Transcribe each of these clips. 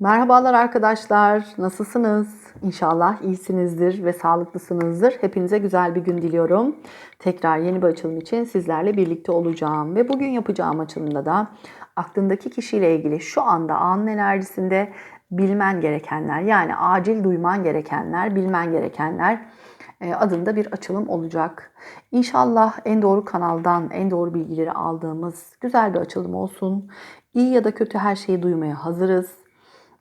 Merhabalar arkadaşlar. Nasılsınız? İnşallah iyisinizdir ve sağlıklısınızdır. Hepinize güzel bir gün diliyorum. Tekrar yeni bir açılım için sizlerle birlikte olacağım ve bugün yapacağım açılımda da aklındaki kişiyle ilgili şu anda anın enerjisinde bilmen gerekenler yani acil duyman gerekenler, bilmen gerekenler e, adında bir açılım olacak. İnşallah en doğru kanaldan en doğru bilgileri aldığımız güzel bir açılım olsun. İyi ya da kötü her şeyi duymaya hazırız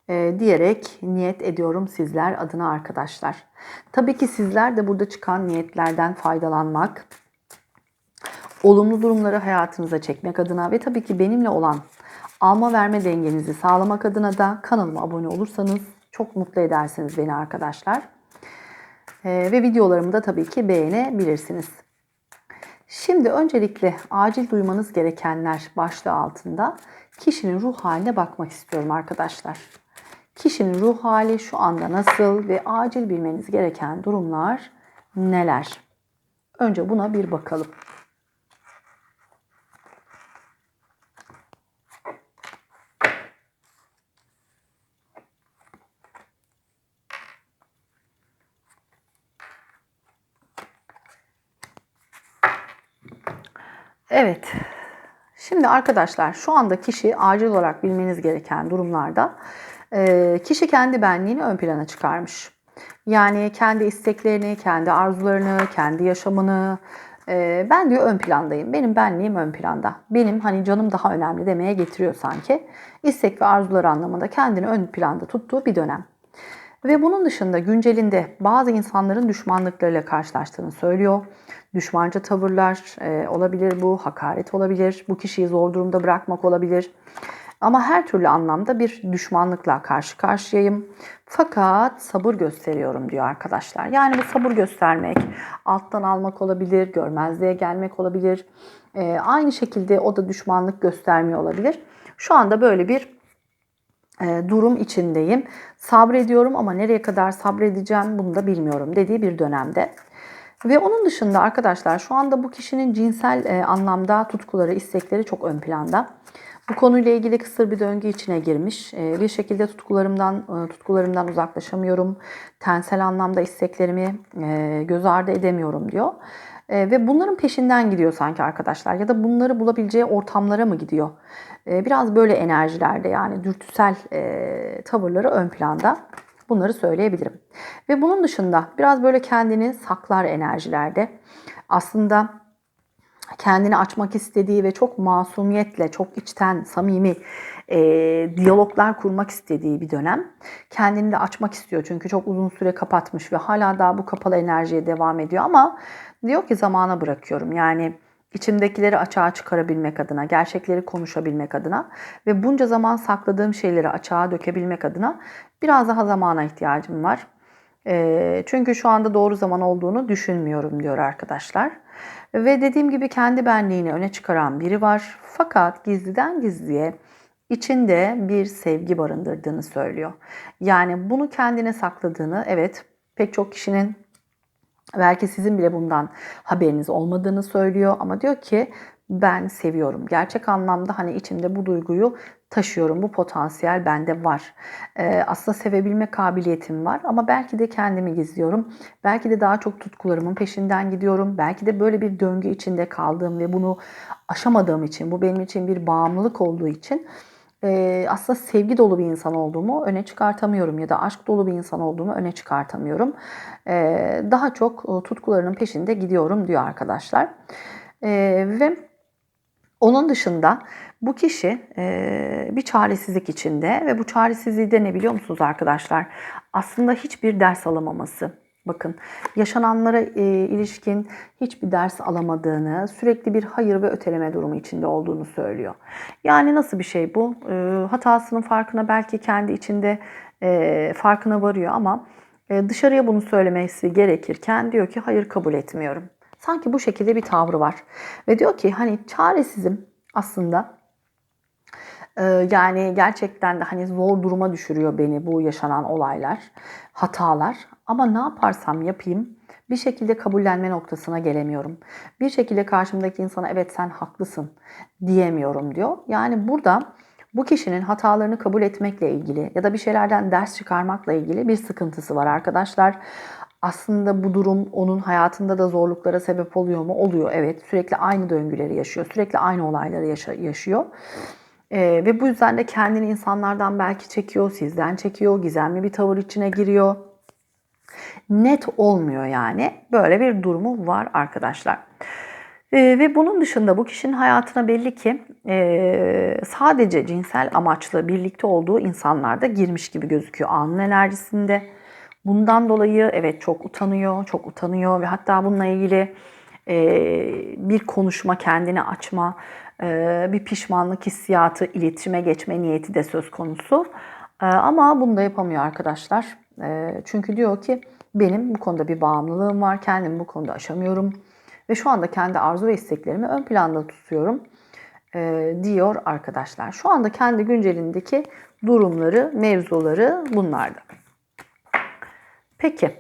diyerek niyet ediyorum sizler adına arkadaşlar. Tabii ki sizler de burada çıkan niyetlerden faydalanmak, olumlu durumları hayatınıza çekmek adına ve tabii ki benimle olan alma verme dengenizi sağlamak adına da kanalıma abone olursanız çok mutlu edersiniz beni arkadaşlar. E, ve videolarımı da tabii ki beğenebilirsiniz. Şimdi öncelikle acil duymanız gerekenler başlığı altında kişinin ruh haline bakmak istiyorum arkadaşlar. Kişinin ruh hali şu anda nasıl ve acil bilmeniz gereken durumlar neler? Önce buna bir bakalım. Evet. Şimdi arkadaşlar şu anda kişi acil olarak bilmeniz gereken durumlarda kişi kendi benliğini ön plana çıkarmış. Yani kendi isteklerini, kendi arzularını, kendi yaşamını e, ben diyor ön plandayım. Benim benliğim ön planda. Benim hani canım daha önemli demeye getiriyor sanki. İstek ve arzular anlamında kendini ön planda tuttuğu bir dönem. Ve bunun dışında güncelinde bazı insanların düşmanlıklarıyla karşılaştığını söylüyor. Düşmanca tavırlar e, olabilir bu, hakaret olabilir, bu kişiyi zor durumda bırakmak olabilir. Ama her türlü anlamda bir düşmanlıkla karşı karşıyayım. Fakat sabır gösteriyorum diyor arkadaşlar. Yani bu sabır göstermek, alttan almak olabilir, görmezliğe gelmek olabilir. E, aynı şekilde o da düşmanlık göstermiyor olabilir. Şu anda böyle bir e, durum içindeyim. Sabrediyorum ama nereye kadar sabredeceğim bunu da bilmiyorum dediği bir dönemde. Ve onun dışında arkadaşlar şu anda bu kişinin cinsel e, anlamda tutkuları, istekleri çok ön planda. Bu konuyla ilgili kısır bir döngü içine girmiş. E, bir şekilde tutkularımdan e, tutkularımdan uzaklaşamıyorum. Tensel anlamda isteklerimi e, göz ardı edemiyorum diyor. E, ve bunların peşinden gidiyor sanki arkadaşlar ya da bunları bulabileceği ortamlara mı gidiyor? Biraz böyle enerjilerde yani dürtüsel tavırları ön planda. Bunları söyleyebilirim. Ve bunun dışında biraz böyle kendini saklar enerjilerde. Aslında kendini açmak istediği ve çok masumiyetle, çok içten, samimi e, diyaloglar kurmak istediği bir dönem. Kendini de açmak istiyor çünkü çok uzun süre kapatmış ve hala daha bu kapalı enerjiye devam ediyor ama diyor ki zamana bırakıyorum. Yani içimdekileri açığa çıkarabilmek adına, gerçekleri konuşabilmek adına ve bunca zaman sakladığım şeyleri açığa dökebilmek adına biraz daha zamana ihtiyacım var. E, çünkü şu anda doğru zaman olduğunu düşünmüyorum diyor arkadaşlar. Ve dediğim gibi kendi benliğini öne çıkaran biri var. Fakat gizliden gizliye içinde bir sevgi barındırdığını söylüyor. Yani bunu kendine sakladığını, evet pek çok kişinin belki sizin bile bundan haberiniz olmadığını söylüyor ama diyor ki ben seviyorum. Gerçek anlamda hani içimde bu duyguyu taşıyorum. Bu potansiyel bende var. Ee, aslında sevebilme kabiliyetim var ama belki de kendimi gizliyorum. Belki de daha çok tutkularımın peşinden gidiyorum. Belki de böyle bir döngü içinde kaldığım ve bunu aşamadığım için, bu benim için bir bağımlılık olduğu için e, aslında sevgi dolu bir insan olduğumu öne çıkartamıyorum ya da aşk dolu bir insan olduğumu öne çıkartamıyorum. E, daha çok e, tutkularının peşinde gidiyorum diyor arkadaşlar. Ve onun dışında bu kişi e, bir çaresizlik içinde ve bu çaresizliği de ne biliyor musunuz arkadaşlar? Aslında hiçbir ders alamaması. Bakın yaşananlara e, ilişkin hiçbir ders alamadığını, sürekli bir hayır ve öteleme durumu içinde olduğunu söylüyor. Yani nasıl bir şey bu? E, hatasının farkına belki kendi içinde farkına varıyor ama dışarıya bunu söylemesi gerekirken diyor ki hayır kabul etmiyorum. Sanki bu şekilde bir tavrı var. Ve diyor ki hani çaresizim aslında ee, yani gerçekten de hani zor duruma düşürüyor beni bu yaşanan olaylar, hatalar. Ama ne yaparsam yapayım bir şekilde kabullenme noktasına gelemiyorum. Bir şekilde karşımdaki insana evet sen haklısın diyemiyorum diyor. Yani burada bu kişinin hatalarını kabul etmekle ilgili ya da bir şeylerden ders çıkarmakla ilgili bir sıkıntısı var arkadaşlar. Aslında bu durum onun hayatında da zorluklara sebep oluyor mu? Oluyor evet. Sürekli aynı döngüleri yaşıyor. Sürekli aynı olayları yaşa- yaşıyor. Ee, ve bu yüzden de kendini insanlardan belki çekiyor, sizden çekiyor, gizemli bir tavır içine giriyor. Net olmuyor yani. Böyle bir durumu var arkadaşlar. Ee, ve bunun dışında bu kişinin hayatına belli ki e, sadece cinsel amaçlı birlikte olduğu insanlar da girmiş gibi gözüküyor anın enerjisinde. Bundan dolayı evet çok utanıyor, çok utanıyor ve hatta bununla ilgili e, bir konuşma, kendini açma, e, bir pişmanlık hissiyatı, iletişime geçme niyeti de söz konusu. E, ama bunu da yapamıyor arkadaşlar. E, çünkü diyor ki benim bu konuda bir bağımlılığım var, kendimi bu konuda aşamıyorum ve şu anda kendi arzu ve isteklerimi ön planda tutuyorum e, diyor arkadaşlar. Şu anda kendi güncelindeki durumları, mevzuları bunlardı. Peki.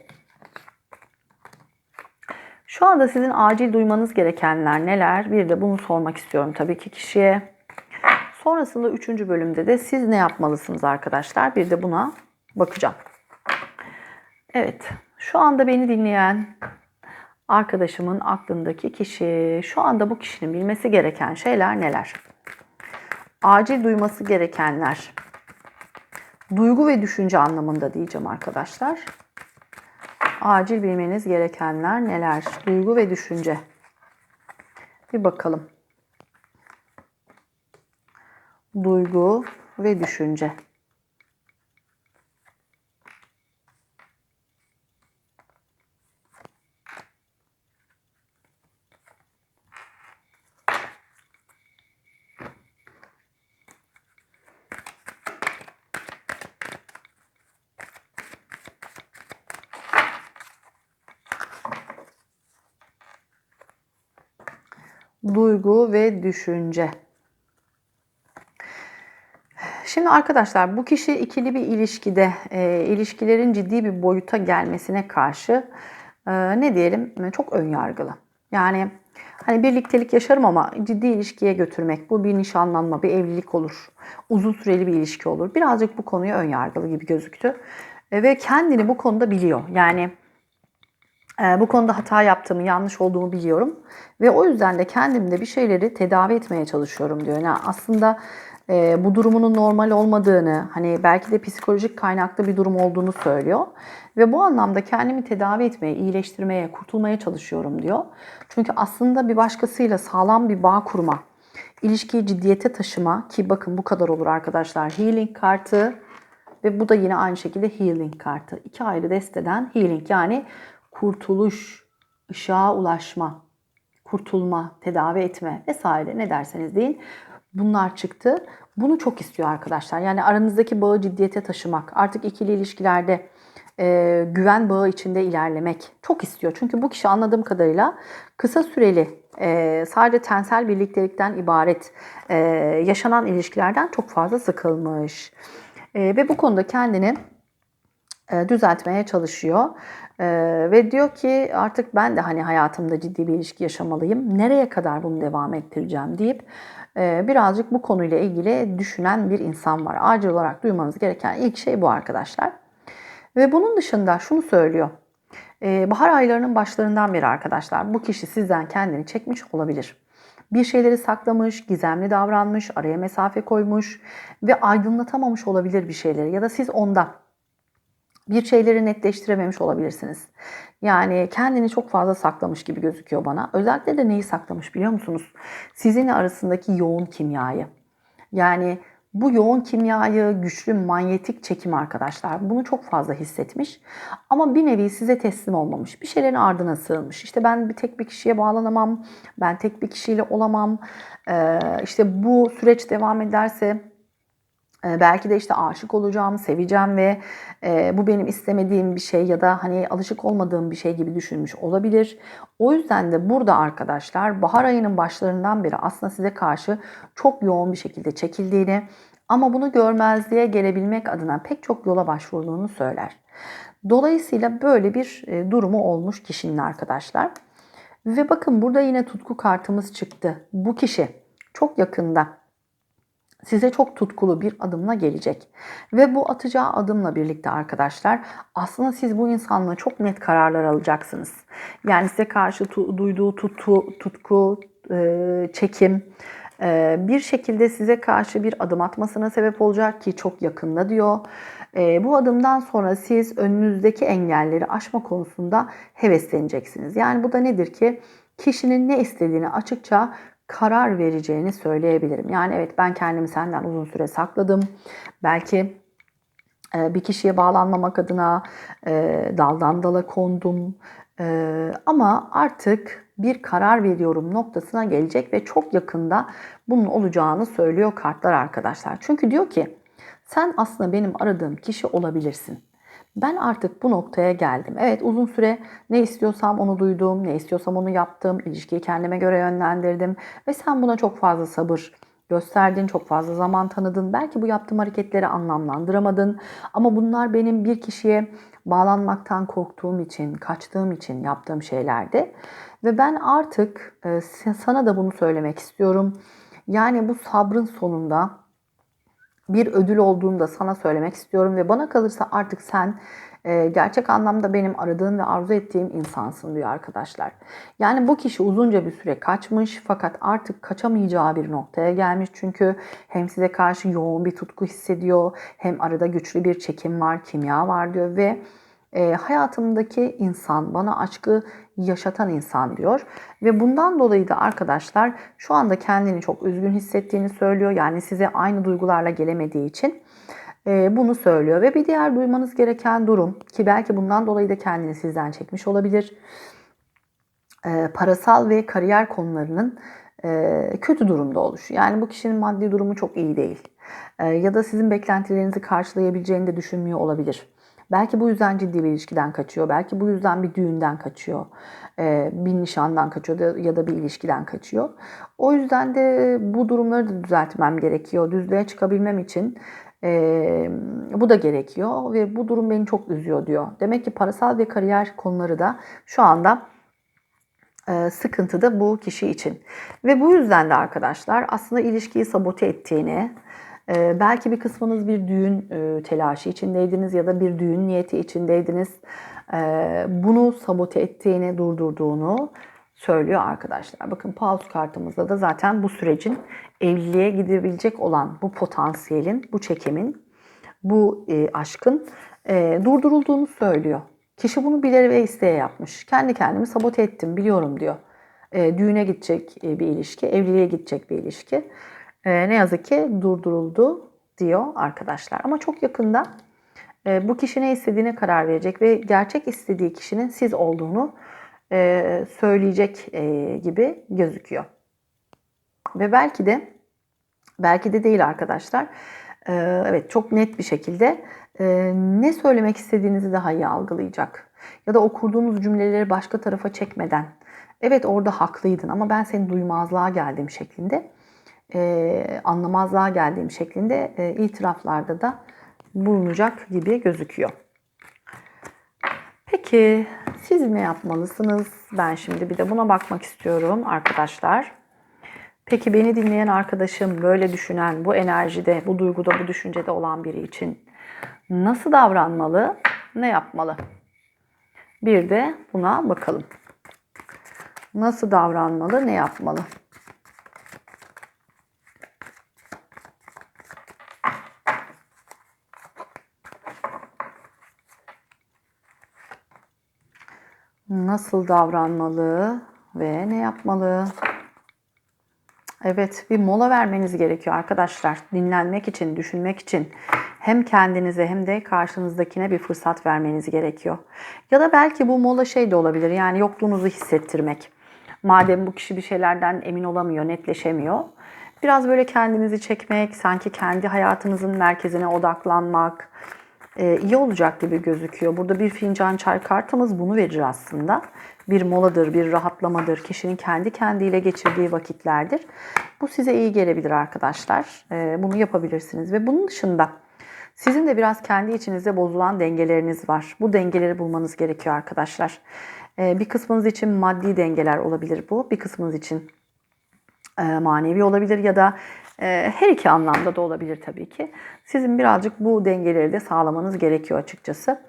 Şu anda sizin acil duymanız gerekenler neler? Bir de bunu sormak istiyorum tabii ki kişiye. Sonrasında üçüncü bölümde de siz ne yapmalısınız arkadaşlar? Bir de buna bakacağım. Evet. Şu anda beni dinleyen arkadaşımın aklındaki kişi. Şu anda bu kişinin bilmesi gereken şeyler neler? Acil duyması gerekenler. Duygu ve düşünce anlamında diyeceğim arkadaşlar. Acil bilmeniz gerekenler neler? Duygu ve düşünce. Bir bakalım. Duygu ve düşünce. Duygu ve düşünce. Şimdi arkadaşlar bu kişi ikili bir ilişkide, e, ilişkilerin ciddi bir boyuta gelmesine karşı e, ne diyelim çok ön yargılı. Yani hani birliktelik yaşarım ama ciddi ilişkiye götürmek bu bir nişanlanma, bir evlilik olur. Uzun süreli bir ilişki olur. Birazcık bu konuya ön yargılı gibi gözüktü. E, ve kendini bu konuda biliyor. Yani bu konuda hata yaptığımı, yanlış olduğumu biliyorum. Ve o yüzden de kendimde bir şeyleri tedavi etmeye çalışıyorum diyor. Yani aslında e, bu durumunun normal olmadığını, hani belki de psikolojik kaynaklı bir durum olduğunu söylüyor. Ve bu anlamda kendimi tedavi etmeye, iyileştirmeye, kurtulmaya çalışıyorum diyor. Çünkü aslında bir başkasıyla sağlam bir bağ kurma, ilişkiyi ciddiyete taşıma ki bakın bu kadar olur arkadaşlar. Healing kartı ve bu da yine aynı şekilde healing kartı. İki ayrı desteden healing yani kurtuluş, ışığa ulaşma, kurtulma, tedavi etme vesaire ne derseniz deyin. Bunlar çıktı. Bunu çok istiyor arkadaşlar. Yani aranızdaki bağı ciddiyete taşımak, artık ikili ilişkilerde e, güven bağı içinde ilerlemek çok istiyor. Çünkü bu kişi anladığım kadarıyla kısa süreli e, sadece tensel birliktelikten ibaret e, yaşanan ilişkilerden çok fazla sıkılmış. E, ve bu konuda kendini e, düzeltmeye çalışıyor. E, ve diyor ki artık ben de hani hayatımda ciddi bir ilişki yaşamalıyım. Nereye kadar bunu devam ettireceğim deyip e, birazcık bu konuyla ilgili düşünen bir insan var. Acil olarak duymanız gereken ilk şey bu arkadaşlar. Ve bunun dışında şunu söylüyor. Bahar aylarının başlarından beri arkadaşlar bu kişi sizden kendini çekmiş olabilir. Bir şeyleri saklamış, gizemli davranmış, araya mesafe koymuş ve aydınlatamamış olabilir bir şeyleri ya da siz onda bir şeyleri netleştirememiş olabilirsiniz. Yani kendini çok fazla saklamış gibi gözüküyor bana. Özellikle de neyi saklamış biliyor musunuz? Sizinle arasındaki yoğun kimyayı. Yani bu yoğun kimyayı, güçlü manyetik çekim arkadaşlar bunu çok fazla hissetmiş. Ama bir nevi size teslim olmamış. Bir şeylerin ardına sığınmış. İşte ben bir tek bir kişiye bağlanamam. Ben tek bir kişiyle olamam. Ee, işte bu süreç devam ederse belki de işte aşık olacağım, seveceğim ve e, bu benim istemediğim bir şey ya da hani alışık olmadığım bir şey gibi düşünmüş olabilir. O yüzden de burada arkadaşlar bahar ayının başlarından beri aslında size karşı çok yoğun bir şekilde çekildiğini ama bunu görmezliğe gelebilmek adına pek çok yola başvurduğunu söyler. Dolayısıyla böyle bir e, durumu olmuş kişinin arkadaşlar. Ve bakın burada yine tutku kartımız çıktı. Bu kişi çok yakında size çok tutkulu bir adımla gelecek. Ve bu atacağı adımla birlikte arkadaşlar aslında siz bu insanla çok net kararlar alacaksınız. Yani size karşı tu- duyduğu tutu, tutku, e, çekim e, bir şekilde size karşı bir adım atmasına sebep olacak ki çok yakında diyor. E, bu adımdan sonra siz önünüzdeki engelleri aşma konusunda hevesleneceksiniz. Yani bu da nedir ki kişinin ne istediğini açıkça karar vereceğini söyleyebilirim. Yani evet ben kendimi senden uzun süre sakladım. Belki bir kişiye bağlanmamak adına daldan dala kondum. Ama artık bir karar veriyorum noktasına gelecek ve çok yakında bunun olacağını söylüyor kartlar arkadaşlar. Çünkü diyor ki sen aslında benim aradığım kişi olabilirsin. Ben artık bu noktaya geldim. Evet uzun süre ne istiyorsam onu duydum, ne istiyorsam onu yaptım, ilişkiyi kendime göre yönlendirdim ve sen buna çok fazla sabır gösterdin, çok fazla zaman tanıdın. Belki bu yaptığım hareketleri anlamlandıramadın ama bunlar benim bir kişiye bağlanmaktan korktuğum için, kaçtığım için yaptığım şeylerdi. Ve ben artık e, sana da bunu söylemek istiyorum. Yani bu sabrın sonunda bir ödül olduğunu da sana söylemek istiyorum ve bana kalırsa artık sen e, gerçek anlamda benim aradığım ve arzu ettiğim insansın diyor arkadaşlar. Yani bu kişi uzunca bir süre kaçmış fakat artık kaçamayacağı bir noktaya gelmiş. Çünkü hem size karşı yoğun bir tutku hissediyor hem arada güçlü bir çekim var, kimya var diyor ve e, hayatımdaki insan, bana aşkı yaşatan insan diyor. Ve bundan dolayı da arkadaşlar şu anda kendini çok üzgün hissettiğini söylüyor. Yani size aynı duygularla gelemediği için e, bunu söylüyor. Ve bir diğer duymanız gereken durum ki belki bundan dolayı da kendini sizden çekmiş olabilir. E, parasal ve kariyer konularının e, kötü durumda oluşu. Yani bu kişinin maddi durumu çok iyi değil. E, ya da sizin beklentilerinizi karşılayabileceğini de düşünmüyor olabilir. Belki bu yüzden ciddi bir ilişkiden kaçıyor. Belki bu yüzden bir düğünden kaçıyor. E, bir nişandan kaçıyor ya da bir ilişkiden kaçıyor. O yüzden de bu durumları da düzeltmem gerekiyor. Düzlüğe çıkabilmem için e, bu da gerekiyor ve bu durum beni çok üzüyor diyor. Demek ki parasal ve kariyer konuları da şu anda e, sıkıntı da bu kişi için. Ve bu yüzden de arkadaşlar aslında ilişkiyi sabote ettiğini, belki bir kısmınız bir düğün e, telaşı içindeydiniz ya da bir düğün niyeti içindeydiniz. Bunu sabote ettiğini, durdurduğunu söylüyor arkadaşlar. Bakın Paus kartımızda da zaten bu sürecin evliliğe gidebilecek olan bu potansiyelin, bu çekimin, bu aşkın durdurulduğunu söylüyor. Kişi bunu bilir ve isteye yapmış. Kendi kendimi sabote ettim biliyorum diyor. E, düğüne gidecek bir ilişki, evliliğe gidecek bir ilişki. E, ne yazık ki durduruldu diyor arkadaşlar. Ama çok yakında e, bu kişi ne istediğine karar verecek ve gerçek istediği kişinin siz olduğunu e, söyleyecek e, gibi gözüküyor. Ve belki de belki de değil arkadaşlar. E, evet çok net bir şekilde e, ne söylemek istediğinizi daha iyi algılayacak. Ya da okurduğunuz cümleleri başka tarafa çekmeden evet orada haklıydın ama ben seni duymazlığa geldiğim şeklinde e, anlamazlığa geldiğim şeklinde e, itiraflarda da bulunacak gibi gözüküyor. Peki siz ne yapmalısınız? Ben şimdi bir de buna bakmak istiyorum arkadaşlar. Peki beni dinleyen arkadaşım böyle düşünen, bu enerjide, bu duyguda, bu düşüncede olan biri için nasıl davranmalı, ne yapmalı? Bir de buna bakalım. Nasıl davranmalı, ne yapmalı? Nasıl davranmalı ve ne yapmalı? Evet, bir mola vermeniz gerekiyor arkadaşlar. Dinlenmek için, düşünmek için hem kendinize hem de karşınızdakine bir fırsat vermeniz gerekiyor. Ya da belki bu mola şey de olabilir. Yani yokluğunuzu hissettirmek. Madem bu kişi bir şeylerden emin olamıyor, netleşemiyor. Biraz böyle kendinizi çekmek, sanki kendi hayatınızın merkezine odaklanmak iyi olacak gibi gözüküyor. Burada bir fincan çay kartımız bunu verir aslında. Bir moladır, bir rahatlamadır, kişinin kendi kendiyle geçirdiği vakitlerdir. Bu size iyi gelebilir arkadaşlar. E, bunu yapabilirsiniz ve bunun dışında sizin de biraz kendi içinizde bozulan dengeleriniz var. Bu dengeleri bulmanız gerekiyor arkadaşlar. Bir kısmınız için maddi dengeler olabilir bu. Bir kısmınız için manevi olabilir ya da her iki anlamda da olabilir tabii ki. Sizin birazcık bu dengeleri de sağlamanız gerekiyor açıkçası.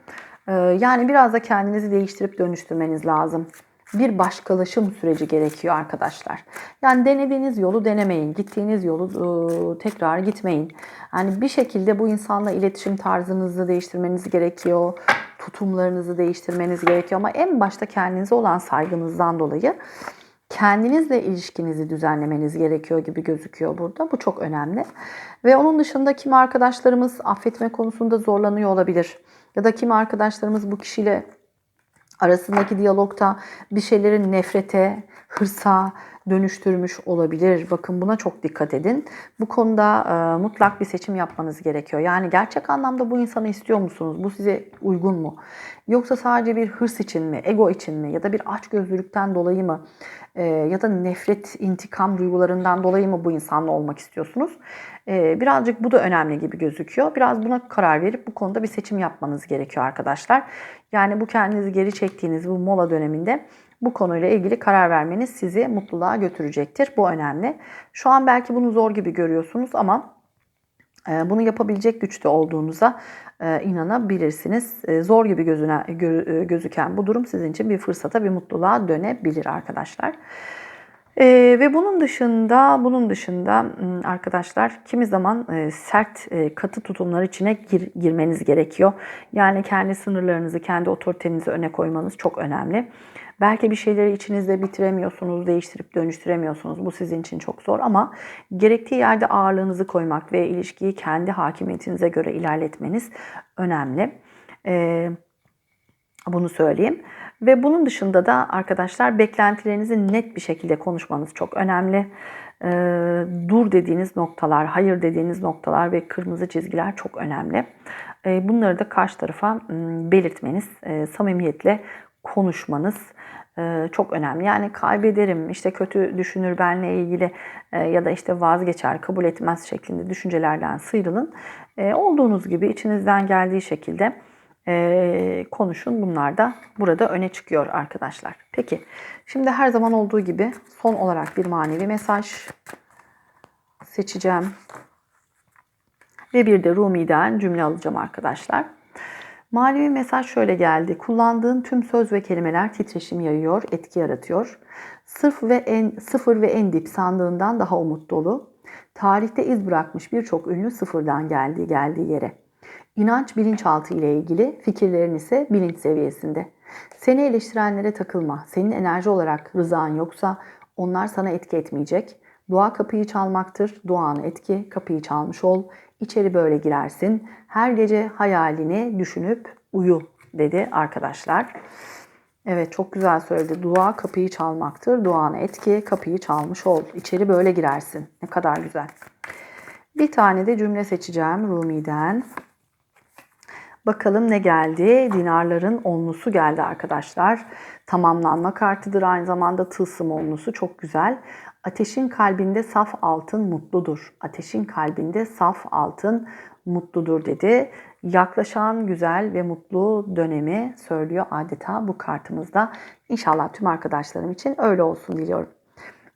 Ee, yani biraz da kendinizi değiştirip dönüştürmeniz lazım. Bir başkalaşım süreci gerekiyor arkadaşlar. Yani denediğiniz yolu denemeyin. Gittiğiniz yolu e, tekrar gitmeyin. Yani bir şekilde bu insanla iletişim tarzınızı değiştirmeniz gerekiyor. Tutumlarınızı değiştirmeniz gerekiyor. Ama en başta kendinize olan saygınızdan dolayı kendinizle ilişkinizi düzenlemeniz gerekiyor gibi gözüküyor burada. Bu çok önemli. Ve onun dışında kimi arkadaşlarımız affetme konusunda zorlanıyor olabilir. Ya da kimi arkadaşlarımız bu kişiyle arasındaki diyalogta bir şeyleri nefrete, hırsa dönüştürmüş olabilir. Bakın buna çok dikkat edin. Bu konuda e, mutlak bir seçim yapmanız gerekiyor. Yani gerçek anlamda bu insanı istiyor musunuz? Bu size uygun mu? Yoksa sadece bir hırs için mi, ego için mi ya da bir açgözlülükten dolayı mı e, ya da nefret, intikam duygularından dolayı mı bu insanla olmak istiyorsunuz? E, birazcık bu da önemli gibi gözüküyor. Biraz buna karar verip bu konuda bir seçim yapmanız gerekiyor arkadaşlar. Yani bu kendinizi geri çektiğiniz bu mola döneminde bu konuyla ilgili karar vermeniz sizi mutluluğa götürecektir. Bu önemli. Şu an belki bunu zor gibi görüyorsunuz ama e, bunu yapabilecek güçte olduğunuza e, inanabilirsiniz. E, zor gibi gözüne gözüken bu durum sizin için bir fırsata, bir mutluluğa dönebilir arkadaşlar. Ee, ve bunun dışında bunun dışında arkadaşlar kimi zaman e, sert e, katı tutumlar içine gir, girmeniz gerekiyor. Yani kendi sınırlarınızı, kendi otoritenizi öne koymanız çok önemli. Belki bir şeyleri içinizde bitiremiyorsunuz, değiştirip dönüştüremiyorsunuz. Bu sizin için çok zor ama gerektiği yerde ağırlığınızı koymak ve ilişkiyi kendi hakimiyetinize göre ilerletmeniz önemli. Ee, bunu söyleyeyim. Ve bunun dışında da arkadaşlar beklentilerinizi net bir şekilde konuşmanız çok önemli. Ee, dur dediğiniz noktalar, hayır dediğiniz noktalar ve kırmızı çizgiler çok önemli. Ee, bunları da karşı tarafa ıı, belirtmeniz, e, samimiyetle konuşmanız e, çok önemli. Yani kaybederim, işte kötü düşünür benle ilgili e, ya da işte vazgeçer, kabul etmez şeklinde düşüncelerden sıyrılın. E, olduğunuz gibi içinizden geldiği şekilde konuşun. Bunlar da burada öne çıkıyor arkadaşlar. Peki şimdi her zaman olduğu gibi son olarak bir manevi mesaj seçeceğim. Ve bir de Rumi'den cümle alacağım arkadaşlar. Manevi mesaj şöyle geldi. Kullandığın tüm söz ve kelimeler titreşim yayıyor, etki yaratıyor. Sırf ve en, sıfır ve en dip sandığından daha umut dolu. Tarihte iz bırakmış birçok ünlü sıfırdan geldiği geldiği yere. İnanç bilinçaltı ile ilgili, fikirlerin ise bilinç seviyesinde. Seni eleştirenlere takılma. Senin enerji olarak rızan yoksa onlar sana etki etmeyecek. Dua kapıyı çalmaktır. Duanı etki, kapıyı çalmış ol. İçeri böyle girersin. Her gece hayalini düşünüp uyu dedi arkadaşlar. Evet çok güzel söyledi. Dua kapıyı çalmaktır. Duanı etki, kapıyı çalmış ol. İçeri böyle girersin. Ne kadar güzel. Bir tane de cümle seçeceğim Rumi'den. Bakalım ne geldi? Dinarların onlusu geldi arkadaşlar. Tamamlanma kartıdır. Aynı zamanda tılsım onlusu. Çok güzel. Ateşin kalbinde saf altın mutludur. Ateşin kalbinde saf altın mutludur dedi. Yaklaşan güzel ve mutlu dönemi söylüyor adeta bu kartımızda. İnşallah tüm arkadaşlarım için öyle olsun diliyorum.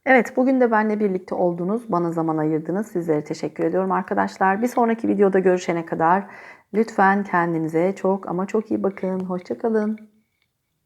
Evet bugün de benimle birlikte oldunuz. Bana zaman ayırdınız. Sizlere teşekkür ediyorum arkadaşlar. Bir sonraki videoda görüşene kadar lütfen kendinize çok ama çok iyi bakın. Hoşçakalın.